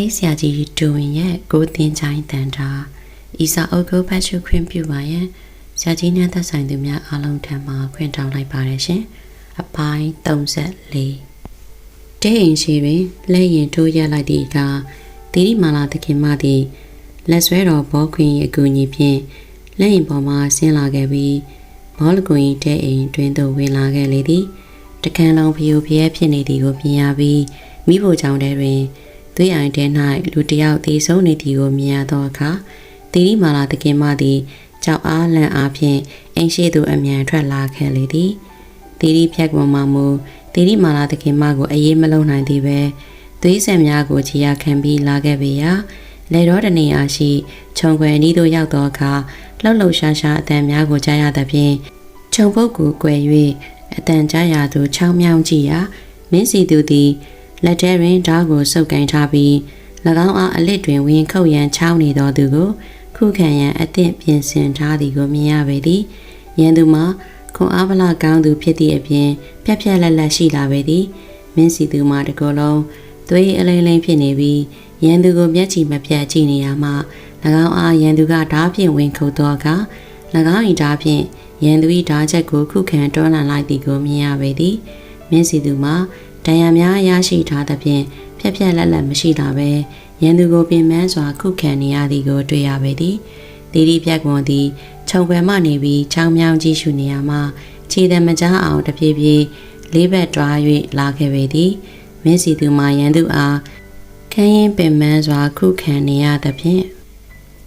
ရေးဆရာကြီးတူဝင်ရဲ့ကိုတင်ချိုင်းတန်တာဤစာအုပ်ကိုဖတ်ရှုခွင့်ပြုပါရန်ဆရာကြီးနဲ့သက်ဆိုင်သူများအားလုံးထံမှခွင့်တောင်းလိုက်ပါတယ်ရှင်အပိုင်း34တဲ့အိမ်ရှိတွင်လက်ရင်ထိုးရလိုက်သည့်အခါတိရိမာလာသခင်မသည်လက်ဆွဲတော်ဘောခွင်၏အကူအညီဖြင့်လက်ရင်ပေါ်မှဆင်းလာခဲ့ပြီးဘောလကွန်၏တဲ့အိမ်တွင်သို့ဝင်လာခဲ့လေသည်တခန်းလုံးဖျို့ဖျဲဖြစ်နေသည်ကိုမြင်ရပြီးမိဖို့ကြောင့်တည်းတွင် သွေးအိုင်ထဲ၌လူတစ်ယောက်သေဆုံးနေသည်ကိုမြင်ရသောအခါတီရီမာလာတခင်မသည်ကြောက်အားလန့်အားဖြင့်အိမ်ရှိသို့အမြန်ထွက်လာခဲ့လေသည်တီရီဖြတ်ပေါ်မှမူတီရီမာလာတခင်မကိုအေးမလုံးနိုင်သည်ပဲသွေးဆံများကိုခြေရခံပြီးလာခဲ့ပေရာလေတော်တနေအားရှိခြုံခွယ်နီးသို့ရောက်သောအခါလှုပ်လှုပ်ရှားရှားအတန်များကိုကြားရသဖြင့်ခြုံပုတ်ကိုကွယ်၍အတန်ကြားရသူချောင်းမြောင်းကြည့်ရာမင်းစီသူသည် လက်ထဲတွင်ဓာတ်ကိုစုပ်ကိုင်ထားပြီး၎င်းအားအလစ်တွင်ဝင်ခုတ်ရန်ချောင်းနေသောသူကို ခုခံရန်အသင့်ပြင်ဆင်ထားသည်ကိုမြင်ရပေသည်။ရန်သူမှာခွန်အားဗလာကောင်းသူဖြစ်သည့်အပြင်ပြက်ပြက်လက်လက်ရှိလာပေသည်။မင်းစီသူမှာတကောလုံးသွေးအလိမ့်လိမ့်ဖြစ်နေပြီးရန်သူကိုမျက်ချီမပြတ်ကြည့်နေရမှ၎င်းအားရန်သူကဓာတ်ဖြင့်ဝင်ခုတ်သောအခါ၎င်း၏ဓာတ်ဖြင့်ရန်သူ၏ဓာတ်ချက်ကိုခုခံတွန်းလှန်လိုက်သည်ကိုမြင်ရပေသည်။မင်းစီသူမှာ ဒဏ်ရာများရရှိထားသဖြင့်ဖြက်ဖြက်လက်လက်မရှိတာပဲရန်သူကိုပင်ပန်းစွာခုခံနေရသည်ကိုတွေ့ရပေသည်တီတီပြက်ကွန်သည်ခြုံပယ်မှနေပြီးချောင်းမြောင်းကြည့်ရှုနေရမှခြေတံမကြားအောင်တပြေးပြေးလေးဘက်တွား၍လာခဲ့ပေသည်မင်းစီသူမှရန်သူအားခန်းရင်ပင်ပန်းစွာခုခံနေရသဖြင့်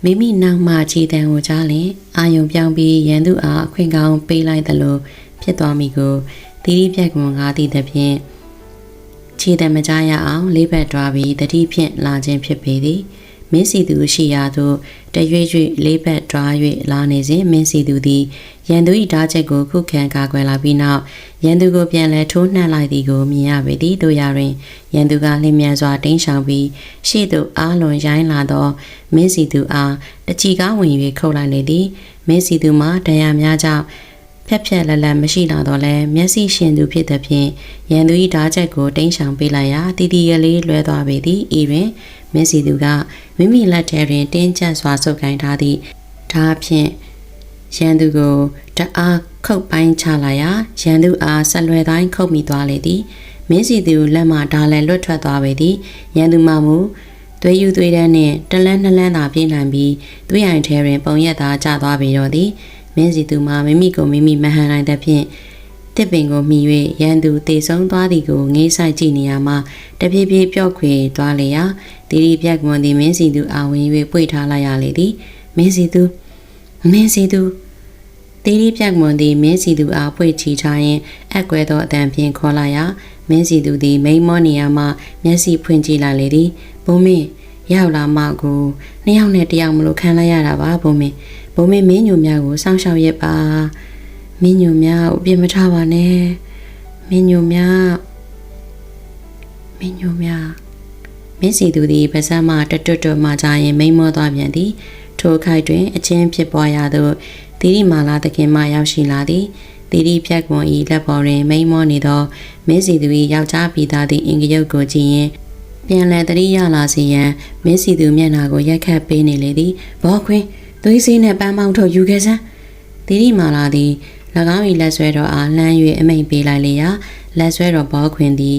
မိမိနောက်မှခြေတံကိုကြားလင်အာယုံပြောင်းပြီးရန်သူအားအခွင့်ကောင်းပေးလိုက်သလိုဖြစ်သွားမိကိုတီတီပြက်ကွန်ကားသည့်သဖြင့် ခြေတံမကြားရအောင်လေးဘက်တွားပြီးတတိဖြင့်လာခြင်းဖြစ်ပေသည်မင်းစီသူရှိရာသို့တရွေ့ရွေ့လေးဘက်တွား၍လာနေစဉ်မင်းစီသူသည်ရန်သူ၏ဓာတ်ချက်ကိုခုခံကာကွယ်လာပြီးနောက်ရန်သူကိုပြန်လဲထိုးနှံ့လိုက်သည်ကိုမြင်ရပေသည်တို့ရတွင်ရန်သူကလျင်မြန်စွာတင်းရှောင်ပြီးရှေ့သို့အားလွန်ရိုင်းလာသောမင်းစီသူအားတချီကားဝင်၍ခုတ်လိုက်လေသည်မင်းစီသူမှာဒဏ်ရာများကြောင့် ဖြက်ဖြက်လက်လက်မရှိလာတော့လဲမျက်စိရှင်သူဖြစ်သည်ဖြင့်ရန်သူ၏ဓာတ်ချက်ကိုတင်းရှောင်ပေးလိုက်ရာတီတီရလေးလွဲသွားပေသည်ဤတွင်မင်းစီသူကမိမိလက်ထဲတွင်တင်းကျပ်စွာဆုပ်ကိုင်ထားသည့်ဓာတ်ဖြင့်ရန်သူကိုတအားခုတ်ပိုင်းချလာရာရန်သူအားဆက်လွယ်တိုင်းခုတ်မိသွားလေသည်မင်းစီသူလက်မှဓာလည်းလွတ်ထွက်သွားပေသည်ရန်သူမှမူသွေးယူသွေးတန်းနှင့်တလန်းနှလန်းသာပြေးနိုင်ပြီးသွေးအိမ်ထဲတွင် ပုံရက်သာကျသွားပေတော့သည် မင်းစီသူမှာမိမိကိုမိမိမဟန်နိုင်သဖြင့်တစ်ပင်ကိုမိ၍ရန်သူတေဆုံးသွားသည်ကိုငေးဆိုင်ကြည့်နေရမှတပြေးပြေးပြော့ခွေသွားလေရာတီရီပြက်ကွန်သည်မင်းစီသူအာဝင်၍ပွေထားလိုက်ရလေသည်မင်းစီသူမင်းစီသူတီရီပြက်ကွန်သည်မင်းစီသူအားပွေချီထားရင်အကွဲသောအတန်ဖြင့်ခေါ်လာရာမင်းစီသူသည်မိန်မောနေရမှမျက်စိဖွင့်ကြည့်လိုက်လေသည်ဘုံမင်းရောက်လာမှကိုနှစ်ယောက်နဲ့တယောက်မလို့ခံလိုက်ရတာပါဘုံမင်း ဘုံမင်းမင်းညိုများကိုစောင့်ရှောက်ရက်ပါမင်းညိုများကိုပြင်မထားပါနဲ့မင်းညိုများမင်းညိုများမင်းစီသူသည်ပါဇက်မှတတွတ်တွတ်မှကြရင်မိန်မောသွားပြန်သည်ထိုခိုက်တွင်အချင်းဖြစ်ပွားရသောသီရိမာလာတခင်မှရောက်ရှိလာသည်သီရိဖြတ်ကွန်ဤလက်ပေါ်တွင်မိန်မောနေသောမင်းစီသူ၏ယောက်ျားပြီးသားသည့်အင်္ဂရုပ်ကိုကြည့်ရင်ပြန်လည်တရိရလာစေရန်မင်းစီသူမျက်နှာကိုရက်ခတ်ပေးနေလေသည်ဘောခွင်း သွေးစည်းနှင့်ပန်းမောင်းထုတ်ယူခဲ့စမ်းသီရိမာလာသည်၎င်း၏လက်ဆွဲတော်အားလှမ်း၍အမိန်ပေးလိုက်လေရာလက်ဆွဲတော်ဘောခွင်သည်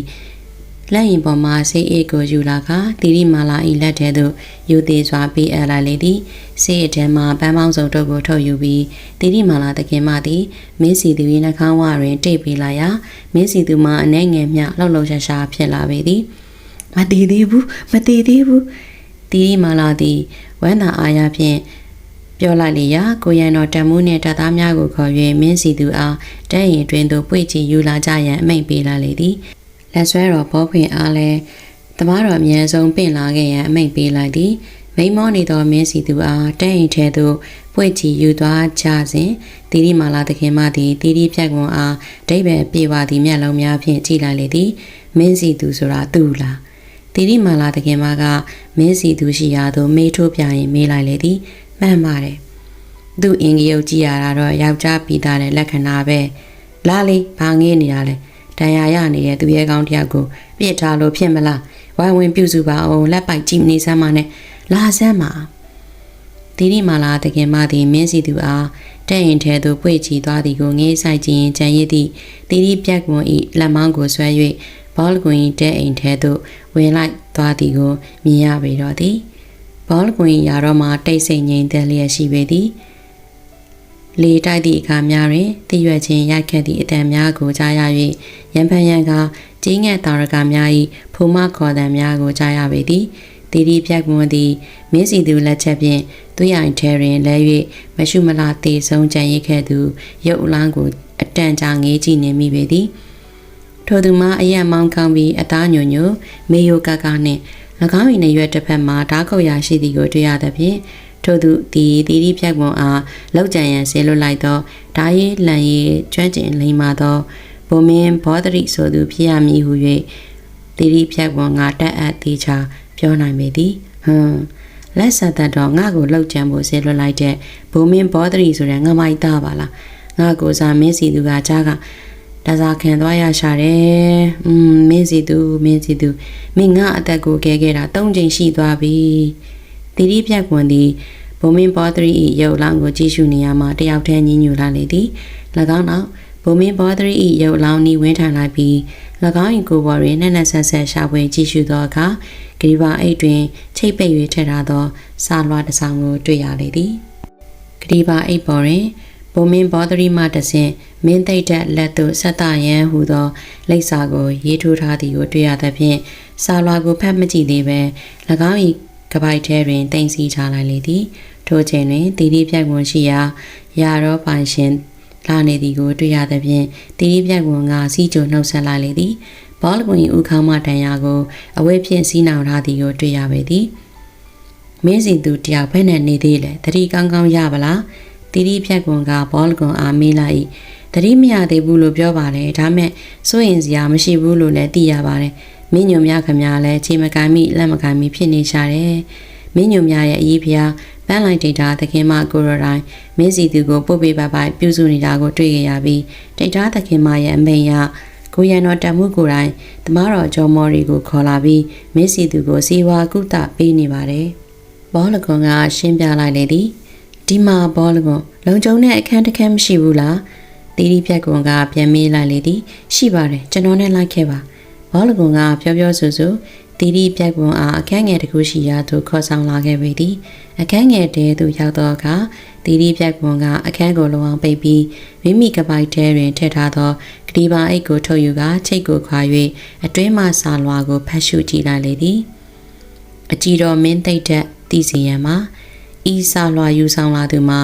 လက်ရင်ပေါ်မှဆေးအိတ်ကိုယူလာကသီရိမာလာ၏လက်ထဲသို့ယူသေးစွာပေးအပ်လိုက်လေသည်ဆေးအိတ်ထဲမှပန်းမောင်းစုံတို့ကိုထုတ်ယူပြီးသီရိမာလာတခင်မသည်မင်းစီသူ၏နှာခေါင်းဝတွင်တိတ်ပေးလိုက်ရာမင်းစီသူမှအနှဲငယ်မျှလှုပ်လှုပ်ရှားရှားဖြစ်လာပေသည်မတည်သေးဘူးမတည်သေးဘူးသီရိမာလာသည်ဝမ်းသာအားရဖြင့် ပြောလိုက်လေရာကိုရန်တော်တံမိုးနှင့်တပ်သားများကိုခေါ်၍မင်းစီသူအားတဲရင်တွင်သို့ပွေချီယူလာကြရန်အမိန့်ပေးလာလေသည်လက်ဆွဲတော်ဘောဖွင့်အားလည်းတမားတော်အမြန်ဆုံးပင့်လာခဲ့ရန်အမိန့်ပေးလိုက်သည်မိမောနေသောမင်းစီသူအားတဲရင်ထဲသို့ပွေချီယူသွားကြစဉ်တီရီမာလာသခင်မသည်တီရီဖြတ်ကွန်အားဒိဗယ်ပြေပါသည်မျက်လုံးများဖြင့်ကြည့်လိုက်လေသည်မင်းစီသူဆိုတာသူ့လားတီရီမာလာတခင်မကမင်းစီသူရှိရာသို့မေးထိုးပြရင်မေးလိုက်လေသည် မှန်ပါတယ်သူ့အင်ကြီးရုပ်ကြည့်ရတာတော့ယောက်ျားပြီးသားတဲ့လက္ခဏာပဲလာလေဘာငေးနေရလဲတန်ရာရနေတဲ့သူရဲ့ကောင်းတယောက်ကိုပြစ်ထားလို့ဖြစ်မလားဝဝိုင်းဝင်ပြုစုပါအောင်လက်ပိုက်ကြည့်မနေစမ်းပါနဲ့လာစမ်းပါတီရီမာလာတကင်မသည်မင်းစီသူအားတဲ့ရင်ထဲသို့ပွေချီသွားသည်ကိုငေးဆိုင်ကြည့်ရင်ကြံရည်သည့်တီရီပြက်ကွန်၏လက်မောင်းကိုဆွဲ၍ဘောလကွန်၏တဲ့အိမ်ထဲသို့ဝင်လိုက်သွားသည်ကိုမြင်ရပေတော့သည် ဘောလကွန်၏ယာတော့မှတိတ်ဆိတ်ငြိမ်သက်လျက်ရှိပေသည်လေတိုက်သည့်အခါများတွင်တည်ရွယ်ခြင်းရိုက်ခတ်သည့်အတန်များကိုကြားရ၍ရံဖန်ရံကကြီးငယ်တာရကများ၏ဖူမခေါ်တံများကိုကြားရပေသည်တီရီပြက်ကွန်သည်မင်းစီသူလက်ချက်ဖြင့်သူရိုင်ထဲတွင်လဲ၍မရှုမလာတေဆုံးကြံရိတ်ခဲ့သူရုပ်အလောင်းကိုအတန်ကြာငေးကြည့်နေမိပေသည်ထိုသူမှအယံမောင်းကောင်းပြီးအသားညွညွမေယိုကကနှင့်၎ င်း၏နေရွက်တစ်ဖက်မှဓာတ်ခုတ်ရာရှိသည်ကိုတွေ့ရသဖြင့်ထို့သူသည်တီတီဖြတ်ကွန်အားလောက်ကြံရန်ဆေလွတ်လိုက်သောဓာရီလန်ရီကျွမ်းကျင်လိမ္မာသောဘုံမင်းဘောဒရိဆိုသူဖြစ်ရမည်ဟု၍တီတီဖြတ်ကွန်ကတက်အပ်သေးချာပြောနိုင်ပေသည်ဟွန်းလက်ဆက်သက်တော့ငါ့ကိုလောက်ကြံဖို့ဆေလွတ်လိုက်တဲ့ဘုံမင်းဘောဒရိဆိုတဲ့ငမိုက်သားပါလားငါကိုစားမင်းစီသူကကြားက တစားခံသွားရရှာတယ်။อืมမင်းစီသူမင်းစီသူမင်းငါအသက်ကိုကဲခဲ့တာ၃ချိန်ရှိသွားပြီ။တီတီပြက်ကွန်သည်ဘုံမင်းဘောဒရီ၏ရုပ်လောင်းကိုကြည့်ရှုနေရမှတယောက်တည်းညှဉ်းညူလာလေသည်။၎င်းနောက်ဘုံမင်းဘောဒရီ၏ရုပ်လောင်းဤဝင်းထန်လိုက်ပြီး၎င်း၏ကိုယ်ပေါ်တွင်နဲ့နဲ့ဆက်ဆက်ရှာဖွေကြည့်ရှုသောအခါဂရီဘာအိတ်တွင်ချိတ်ပိတ်၍ထည့်ထားသောစာလွှာတစ်စောင်ကိုတွေ့ရလေသည်။ဂရီဘာအိတ်ပေါ်တွင် ဘုံမင်းဘောဒရီမှတဆင့်မင်းသိတ်တဲ့လက်သို့ဆက်တရန်ဟူသောလိပ်စာကို ရေးထိုးထားသည်ကိုတွေ့ရသဖြင့်စာလွှာကိုဖတ်မကြည့်သေးပဲ၎င်း၏ကပိုက်ထဲတွင်တင်စီချလိုက်လေသည်ထိုချိန်တွင်တီတီပြက်ကွန်ရှိရာရာရောပိုင်ရှင်လာနေသည်ကိုတွေ့ရသဖြင့်တီတီပြက်ကွန်ကစီးကြုံနှုတ်ဆက်လိုက်လေသည်ဘောလကွန်၏ဥခေါင်းမတန်ရာကိုအဝဲဖြင့်စီးနှောင်ထားသည်ကိုတွေ့ရပေသည်မင်းစီသူတယောက်ဖက်နဲ့နေသေးလေတတိကောင်းကောင်းရပါလား တီတီဖြတ်ကွန်ကဘောလကွန်အားမေးလိုက်တတိမရသေးဘူးလို့ပြောပါတယ်ဒါမဲ့စိုးရင်စရာမရှိဘူးလို့လည်းသိရပါတယ်မင်းညုံများခမများလည်းချိန်မကန်မိလက်မကန်မိဖြစ်နေရှာတယ်မင်းညုံများရဲ့အရေးဖျားပန်းလိုက်ဒေတာသခင်မကိုရိုတိုင်းမင်းစီသူကိုပုတ်ပေးပါပိုက်ပြုစုနေတာကိုတွေ့ကြရပြီးဒေတာသခင်မရဲ့အမိန်ရကိုရန်တော်တမှုကိုယ်တိုင်တမတော်ဂျော်မော်ရီကိုခေါ်လာပြီးမင်းစီသူကိုစီဝါကုသပေးနေပါတယ်ဘောလကွန်ကရှင်းပြလိုက်လေသည် ဒီမှာဘောလကွန်လုံကျုံတဲ့အခန်းတစ်ခန်းမရှိဘူးလားတီတီဖြတ်ကွန်ကပြန်မေးလိုက်လေသည်ရှိပါတယ်ကျွန်တော်နဲ့လိုက်ခဲ့ပါဘောလကွန်ကပြောပြောဆိုဆိုတီတီပြက်ကွန်အားအခန်းငယ်တစ်ခုရှိရာသို့ခေါ်ဆောင်လာခဲ့ပေသည်အခန်းငယ်တဲသို့ရောက်သောအခါတီတီပြက်ကွန်ကအခန်းကိုလုံအောင်ပိတ်ပြီးမိမိကပိုက်ထဲတွင်ထည့်ထားသောဂဒီပါအိတ်ကိုထုတ်ယူကချိတ်ကိုခွာ၍အတွင်းမှစာလွာကိုဖတ်ရှုကြည့်လိုက်လေသည်အကြည်တော်မင်းသိတ်တဲ့တည်စီရန်မှာ ဤစာလွာယူဆောင်လာသူမှာ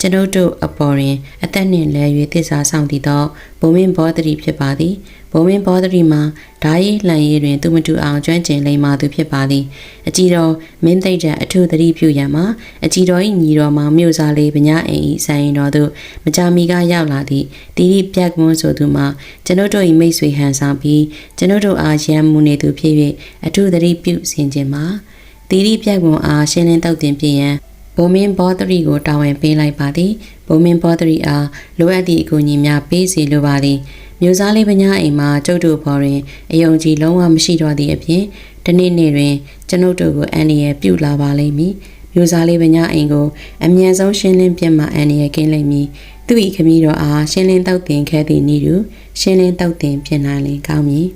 ကျွန်ုပ်တို့အပေါ်တွင်အသက်နှင့်လဲ၍တစ္ဆာဆောင်တည်သောဘုံမင်းဘောဓတိဖြစ်ပါသည်ဘုံမင်းဘောဓတိမှာဓာရီလှန်ရည်တွင်သူမတူအောင်ကျွမ်းကျင်လိမ္မာသူဖြစ်ပါသည်အကြည်တော်မင်းသိတဲ့အထုသတိပြုရန်မှာအကြည်တော်၏ညီတော်မှာမြို့စားလေးဗညာအိမ်၏ဆိုင်တော်သို့မကြာမီကရောက်လာသည့်တီရီပြက်ကွန်းဆိုသူမှာကျွန်ုပ်တို့၏မိတ်ဆွေဟန်ဆောင်ပြီးကျွန်ုပ်တို့အားရန်မှုနေသူဖြစ်၍အထုသတိပြုဆင်ခြင်းမှာတီရီပြက်ကွန်းအားရှင်းလင်းတောက်တင်ပြရန် ဘုံမင်းဘောသရီကိုတာဝန်ပေးလိုက်ပါသည်ဘုံမင်းဘောသရီအားလိုအပ်သည့်အကူအညီများပေးစီလိုပါသည်မျိုးစားလေးပညာအိမ်မှာကျုပ်တို့ဘော်တွင်အယုံကြည်လုံးဝမရှိတော့သည့်အပြင်ဒီနေ့နေ့တွင်ကျွန်ုပ်တို့ကိုအန်ဒီရဲ့ပြုလာပါလိမ့်မည်မျိုးစားလေးပညာအိမ်ကိုအမြန်ဆုံးရှင်းလင်းပြတ်မှအန်ဒီရဲ့ကင်းလိမ့်မည်သူ၏ခမည်းတော်အားရှင်းလင်းတောက်တင်ခဲ့သည့်နေ့တူရှင်းလင်းတောက်တင်ပြင်နိုင်လင်ကောင်းမည်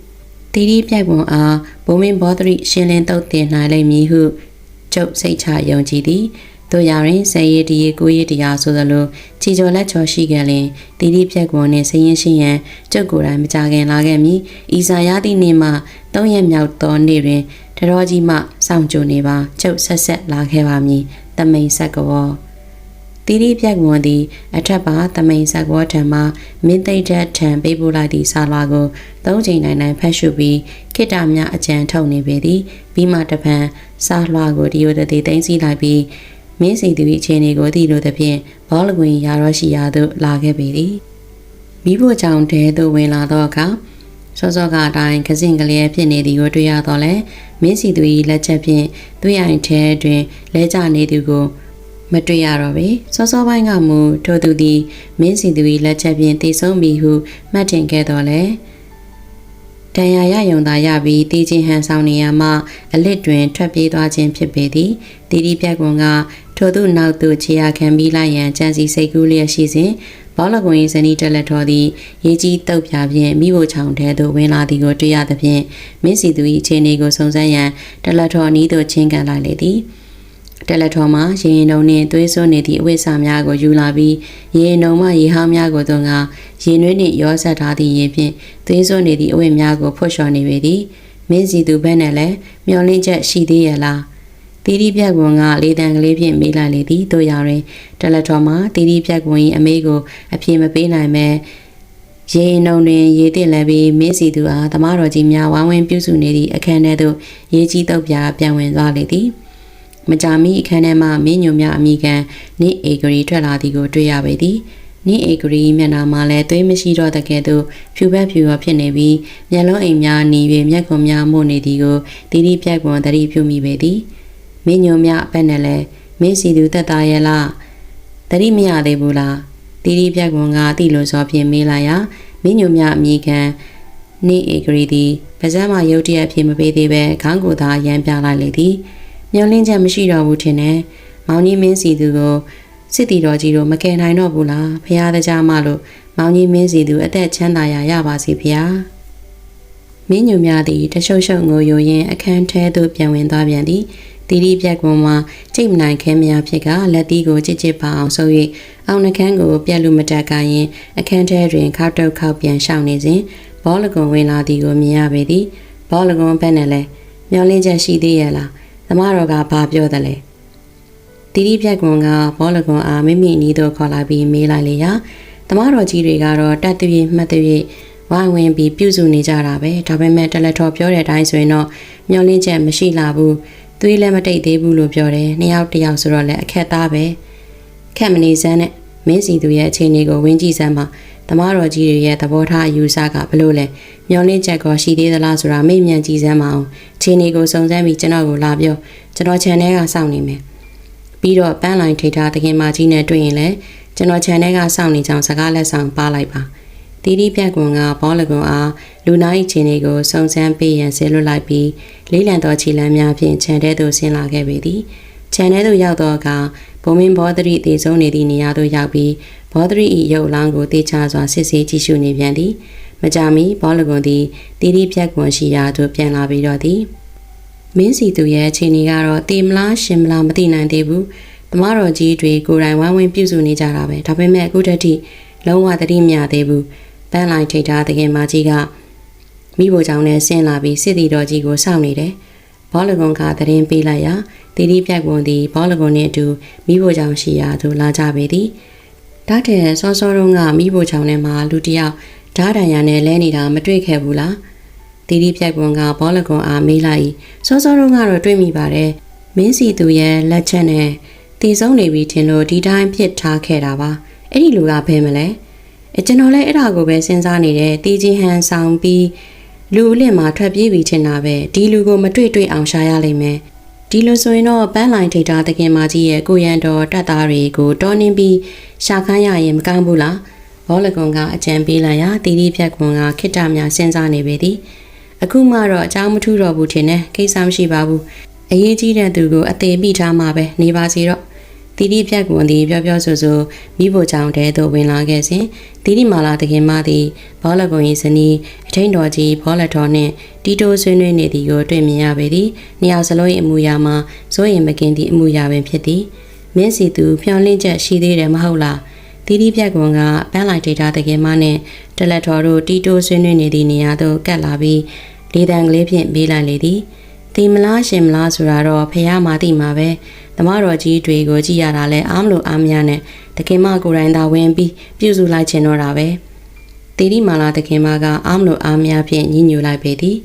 တီတီပြိုက်ပုံအားဘုံမင်းဘောသရီရှင်းလင်းတောက်တင်နိုင်လိမ့်မည်ဟုကျုပ်စိတ်ချယုံကြည်သည် တို့ရရင်ဆယ်ရည်တည်းကိုရည်တရားဆိုသလိုချီကျော်လက်ချော်ရှိခဲ့လင်တီတီပြက်ကွန်နှင့်ဆင်းရင်ရှိရန်ကျုပ်ကိုယ်တိုင်မကြခင်လာခဲ့မည်ဤစာရသည့်နေ့မှ၃ရက်မြောက်သောနေ့တွင်တတော်ကြီးမှစောင့်ကြိုနေပါကျုပ်ဆက်ဆက်လာခဲ့ပါမည်တမိန်ဆက်ကောတီတီပြက်ကွန်သည်အထက်ပါတမိန်ဆက်ကောထံမှမင်းသိတဲ့ထံပေးပို့လိုက်သည့်စာလွှာကိုသုံးချိန်နိုင်နိုင်ဖတ်ရှုပြီးခိတ္တမြအကြံထုတ်နေပေသည်ပြီးမှတပံစာလွှာကိုဒီယိုတတိသိမ်းစီလိုက်ပြီး မင်းစီသူ၏အခြေအနေကိုသိလို့သဖြင့်ဘောလကွင်ရာရောရှိရာသို့လာခဲ့ပေသည်မိဖို့ကြောင့်တဲသို့ဝင်လာသောအခါစောစောကအတိုင်းကစင်ကလေးဖြစ်နေသည်ကိုတွေ့ရတော့လဲမင်းစီသူ၏လက်ချက်ဖြင့်သူ့ရိုင်ထဲတွင်လဲကျနေသူကိုမတွေ့ရတော့ပေစောစောပိုင်းကမူထိုသူသည်မင်းစီသူ၏လက်ချက်ဖြင့်တည်ဆုံးပြီဟုမှတ်တင်ခဲ့တော်လဲတန်ရာရယုံသာရပြီးတီချင်းဟန်ဆောင်နေရမှအလစ်တွင်ထွက်ပြေးသွားခြင်းဖြစ်ပေသည်တီတီပြက်ကွန်က ထို့သူနောက်သို့ခြေရခံပြီးလိုက်ရန်ကြံစီစိတ်ကူးလျက်ရှိစဉ်ဘောလကွန်၏ဇနီးတက်လက်တော်သည်ရေကြီးတုပ်ပြဖြင့်မိဖို့ချောင်ထဲသို့ဝင်လာသည်ကိုတွေ့ရသဖြင့်မင်းစီသူ၏အခြေအနေကိုစုံစမ်းရန်တက်လက်တော်အနီးသို့ချင်းကန်လိုက်လေသည်တယ်လက်ထော်မှာရေရင်ုံနှင့်သွေးစွန်းနေသည့်အဝိစာများကိုယူလာပြီးရေရင်ုံမှရေဟောင်းများကိုသွန်ကရေနွေးနှင့်ရောဆက်ထားသည့်ရေဖြင့်သွေးစွန်းနေသည့်အဝိများကိုဖွတ်လျှော်နေပေသည်မင်းစီသူဘက်နဲ့လည်းမျောလင်းချက်ရှိသေးရဲ့လား တီတီပြက်ကွန်ကလေတံကလေးဖြင့်မေးလိုက်လေသည်တို့ရောက်ရင်တယ်လက်ထော်မှာတီတီပြက်ကွန်၏အမေကိုအပြေမပေးနိုင်မဲ့ရေနှုံတွင်ရေတင်လည်းပြီးမင်းစီသူအားသမားတော်ကြီးများဝိုင်းဝန်းပြုစုနေသည့်အခန်းထဲသို့ရေကြီးတုပ်ပြပြန်ဝင်သွားလေသည်မကြာမီအခန်းထဲမှမင်းညိုများအမိခံနင့်အေဂရီထွက်လာသည်ကိုတွေ့ရပေသည်နင့်အေဂရီမျက်နှာမှာလည်းသွေးမရှိတော့တဲ့ကဲ့သို့ဖြူဘက်ဖြူရောဖြစ်နေပြီးမျက်လုံးအိမ်များหนี၍မျက်ခုံများမှုတ်နေသည်ကိုတီတီပြက်ကွန်သတိပြုမိပေသည် မင်းညိုများအပက်နဲ့လည်းမင်းစီသူတက်သားရဲ့လားသတိမရသေးဘူးလားတီတီပြက်ကွန်ကတိလိုစောဖြင့်မေးလိုက်ရာမင်းညိုများအမိခံနင့်အေဂရီသည်ပါးစပ်မှရုတ်တရက်အဖြစ်မပေးသေးပဲခေါင်းကိုသာရမ်းပြလိုက်လေသည်မျောလင်းချက်မရှိတော့ဘူးထင်တယ်။မောင်ကြီးမင်းစီသူကိုစစ်တီတော်ကြီးတို့မကယ်နိုင်တော့ဘူးလား။ဖះတကြားမလို့မောင်ကြီးမင်းစီသူအသက်ချမ်းသာရာရပါစေဖះ။မင်းညူများသည်တရှုပ်ရှုပ်ငိုယိုရင်းအခန်းထဲသို့ပြန်ဝင်သွားပြန်သည်။ တီတီပြက်ကွန်မှာကြိတ်မနိုင်ခဲမရဖြစ်ကလက်တီးကိုကြစ်ကြစ်ပါအောင်ဆို၍အောင်နှကန်းကိုပြက်လူမတက်ကရင်အခန်းထဲတွင်ခောက်တုတ်ခောက်ပြန်ရှောင်နေစဉ်ဘောလကွန်ဝင်လာသည်ကိုမြင်ရပေသည်။ဘောလကွန်ဘက်နဲ့လဲမျောလင်းချက်ရှိသေးရဲ့လား။သမားတော်ကဘာပြောသလဲတီတီပြက်ကွန်ကဘောလကွန်အားမိမိနီးသို့ခေါ်လာပြီးမေးလိုက်လေရာသမားတော်ကြီးတွေကတော့တတ်တည်းမှတ်တည်းဝိုင်းဝင်ပြီးပြုစုနေကြတာပဲဒါပေမဲ့တယ်လက်ထော်ပြောတဲ့အတိုင်းဆိုရင်တော့မျောလင်းချက်မရှိလာဘူး သွေးလည်းမတိတ်သေးဘူးလို့ပြောတယ်နှစ်ယောက်တစ်ယောက်ဆိုတော့လည်းအခက်သားပဲခက်မနေစမ်းနဲ့မင်းစီသူရဲ့အခြေအနေကိုဝင်းကြည့်စမ်းပါသမားတော်ကြီးတွေရဲ့သဘောထားအယူဆကဘလို့လဲမျောလင်းချက်ကောရှိသေးသလားဆိုတာမိတ်မြန်ကြည့်စမ်းပါအောင်အခြေအနေကိုစုံစမ်းပြီးကျွန်တော်ကိုလာပြောကျွန်တော် channel ကစောင့်နေမယ်ပြီးတော့ပန်းလိုင်းထိထားတခင်မကြီးနဲ့တွေ့ရင်လည်းကျွန်တော် channel ကစောင့်နေကြောင်းစကားလက်ဆောင်ပါလိုက်ပါ တီတီပြက်ကွန်ကဘောလကွန်အားလူနာ၏ခြေနေကိုစုံစမ်းပေးရန်ဆဲလွတ်လိုက်ပြီးလေးလံသောခြေလမ်းများဖြင့်ခြံထဲသို့ဆင်းလာခဲ့ပေသည်ခြံထဲသို့ရောက်သောအခါဘုံမင်းဘောဒရီတည်ဆုံးနေသည့်နေရာသို့ရောက်ပြီးဘောဒရီ၏ရုပ်အလောင်းကိုတေချာစွာစစ်ဆေးကြည့်ရှုနေပြန်သည်မကြမီဘောလကွန်သည်တီတီပြက်ကွန်ရှိရာသို့ပြန်လာပြီးတော့သည်မင်းစီသူရဲ့အခြေအနေကတော့တေမလားရှင်မလားမသိနိုင်သေးဘူး။တမတော်ကြီးတွေကိုယ်တိုင်ဝိုင်းဝန်းပြုစုနေကြတာပဲ။ဒါပေမဲ့အခုတည်းထိလုံးဝသတိမရသေးဘူး။ ပန်းလိုက်ထိတ်ထားတကယ်မကြီးကမိဖို့ကြောင့်နဲ့ဆင်းလာပြီးစစ်တီတော်ကြီးကိုစောင့်နေတယ်။ဘောလကွန်ကသတင်းပေးလိုက်ရာတီတီပြက်ကွန်သည်ဘောလကွန်နှင့်အတူမိဖို့ကြောင့်ရှိရာသို့လာကြပေသည်။ဒါတဲ့စောစောတုန်းကမိဖို့ကြောင့်နဲ့မှလူတစ်ယောက်ဓားတန်ရံနဲ့လဲနေတာမတွေ့ခဲ့ဘူးလား။တီတီပြက်ကွန်ကဘောလကွန်အားမေးလိုက်စောစောတုန်းကတော့တွေ့မိပါတယ်။မင်းစီသူရဲ့လက်ချက်နဲ့တည်ဆုံးနေပြီထင်လို့ဒီတိုင်းပြစ်ထားခဲ့တာပါအဲ့ဒီလူကဘယ်မလဲ အဲကျွန်တော်လည်းအဲ့ဒါကိုပဲစဉ်းစားနေတယ်တီဂျီဟန်ဆောင်ပြီးလူအလင့်မှာထွက်ပြေးပြီးထင်တာပဲဒီလူကိုမတွေ့တွေ့အောင်ရှားရလိမ့်မယ်ဒီလိုဆိုရင်တော့ပန်းလိုင်းထိတ်တာတခင်မကြီးရဲ့ကိုရန်တော်တပ်သားတွေကိုတောင်းနှင်းပြီးရှာခန်းရရင်မကောင်းဘူးလားဘောလကွန်ကအကြံပေးလာရတီတီဖြတ်ကွန်ကခိတ္တများစဉ်းစားနေပေသည်အခုမှတော့အကြောင်းမထူတော့ဘူးထင်တယ်ကိစ္စမရှိပါဘူးအရေးကြီးတဲ့သူကိုအသေးမိထားမှာပဲနေပါစီတော့ တီတီပြက်ကွန်သည်ပြောပြောဆိုဆိုမိဖို့ကြောင့်တဲသို့ဝင်လာခဲ့စဉ်တီတီမာလာတခင်မသည်ဘောလကွန်၏ဇနီးအထိန်တော်ကြီးဘောလတော်နှင့်တီတိုဆွေးနွေးနေသည်ကိုတွေ့မြင်ရပေသည်နှစ်ယောက်စလုံး၏အမူအရာမှာစိုးရင်မကင်းသည့်အမူအရာပင်ဖြစ်သည်မင်းစီသူဖြောင်းလင်းချက်ရှိသေးတယ်မဟုတ်လားတီတီပြက်ကွန်ကပန်းလိုက်ဒေတာတခင်မနှင့်တလက်တော်တို့တီတိုဆွေးနွေးနေသည့်နေရာသို့ကပ်လာပြီးလေတံကလေးဖြင့်ပေးလိုက်လေသည်ဒီမလားရှင်မလားဆိုတာတော့ဖះမာတိမှာပဲ သမားတော်ကြီးတွေကိုကြည့်ရတာလဲအားမလို့အားမရနဲ့တခင်မကိုယ်တိုင်သာဝင်ပြီးပြုစုလိုက်ချင်တော့တာပဲတီတီမာလာတခင်မကအားမလို့အားမရဖြင့်ညှိညူလိုက်ပေသည်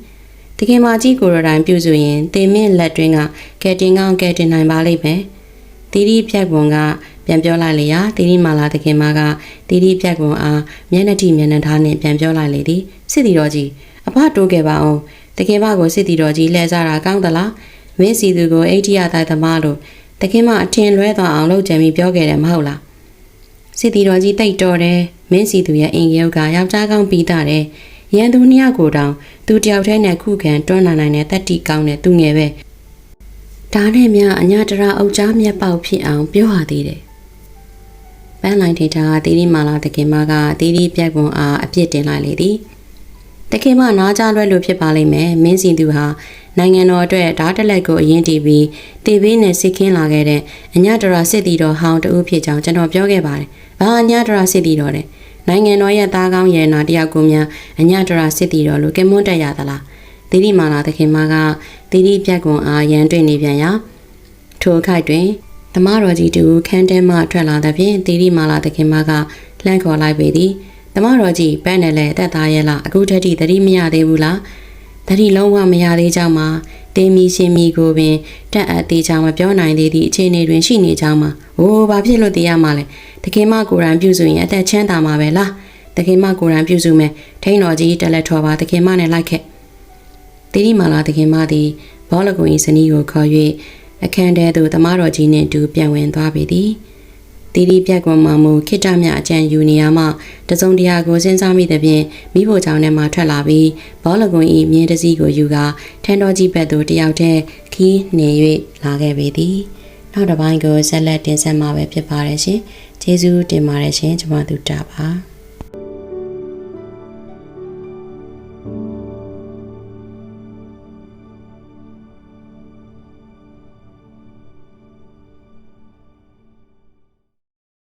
တခင်မကြီးကိုယ်တိုင်ပြုစုရင်တင်မင်းလက်တွင်းကကဲတင်ကောင်းကဲတင်နိုင်ပါလိမ့်မယ်တီတီဖြတ်ကွန်ကပြန်ပြောလိုက်လေရာတီတီမာလာတခင်မကတီတီဖြတ်ကွန်အားမျက်နှာတိမျက်နှာသားနှင့်ပြန်ပြောလိုက်လေသည်စစ်တီတော်ကြီးအဖတိုးခဲ့ပါအောင်တခင်မကိုစစ်တီတော်ကြီးလှည့်စားတာကောင်းသလားမင်းစီသူကိုအိဋ္ဌိယတိုက်သမားလို့ တခင်မအထင်လွဲသွားအောင်လုပ်ကြံပြီးပြောခဲ့တယ်မဟုတ်လားစစ်တီတော်ကြီးတိတ်တော်တယ်မင်းစီသူရဲ့အင်ရုပ်ကယောက်ျားကောင်းပြီးသားတယ်ရန်သူနှစ်ယောက်ကိုတောင်သူတယောက်တည်းနဲ့ခုခံတွန်းလာနိုင်တဲ့တတိကောင်းတဲ့သူငယ်ပဲဒါနဲ့မြအညာတရာအုပ်ကြားမျက်ပေါက်ဖြစ်အောင်ပြောရသေးတယ်ပန်းလိုက်ထေတာတီရီမာလာတခင်မကတီရီပြက်ကွန်အားအပြစ်တင်လိုက်လေသည်တခင်မနားကြလွဲလို့ဖြစ်ပါလိမ့်မယ်မင်းစီသူဟာ နိုင်ငံတော်အတွက်ဓာတ်တလက်ကိုအရင်တီးပြီးတေဘေးနဲ့စစ်ခင်းလာခဲ့တဲ့အညာတရာစစ်တီတော်ဟောင်းတူဖြစ်ကြောင်းကျွန်တော်ပြောခဲ့ပါတယ်ဘာအညာတရာစစ်တီတော်တဲ့နိုင်ငံတော်ရဲ့သားကောင်းရဲ့နာတယောက်ကိုများအညတရာစစ်တီတော်လို့ကမွန်းတက်ရသလားတိရိမာလာသခင်မကတိရိပြက်ကွန်အားရန်တွေ့နေပြန်ရာထိုခိုက်တွင်ဓမ္မတော်ကြီးတူခန်းတဲမှထွက်လာသဖြင့်တိရိမာလာသခင်မကလှမ်းခေါ်လိုက်ပေသည်ဓမ္မတော်ကြီးပန်းနဲ့လဲတက်သားရဲ့လားအခုတည်းတတိမရသေးဘူးလား တတိလုံးဝမရသေးကြောင်းမှာတင်းမီရှင်မီကိုပင်တက်အပ်သေးကြောင်းမပြောနိုင်သေးသည့်အခြေအနေတွင်ရှိနေကြောင်းမှာ။အိုးဘာဖြစ်လို့တရားမှလဲ။တခင်မကိုယ်တိုင်ပြုစုရင်အသက်ချမ်းသာမှာပဲလား။တခင်မကိုယ်တိုင်ပြုစုမယ်။ထိန်းတော်ကြီးတက်လက်ထော်ပါတခင်မနဲ့လိုက်ခဲ့။တိရိမာလာတခင်မသည်ဘောလကွန်၏ဇနီးကိုခေါ်၍အခန်းထဲသို့တမတော်ကြီးနှင့်အတူပြန်ဝင်သွားပေသည်။ တီရီပြက်ကွန်မှမူခိတ္တမြအကျန်ယူနေရမှတစုံတရာကိုစဉ်းစားမိသဖြင့်မိဖို့ချောင်းထဲမှထွက်လာပြီးဘောလကွန်၏မြင်းတစည်းကိုယူကာထန်တော်ကြီးဘက်သို့တယောက်တည်းခီးနေ၍လာခဲ့ပေသည်နောက်တစ်ပိုင်းကိုဆက်လက်တင်ဆက်မှာပဲဖြစ်ပါတယ်ရှင်ကျေးဇူးတင်ပါတယ်ရှင်ကျွန်မတို့တာပါ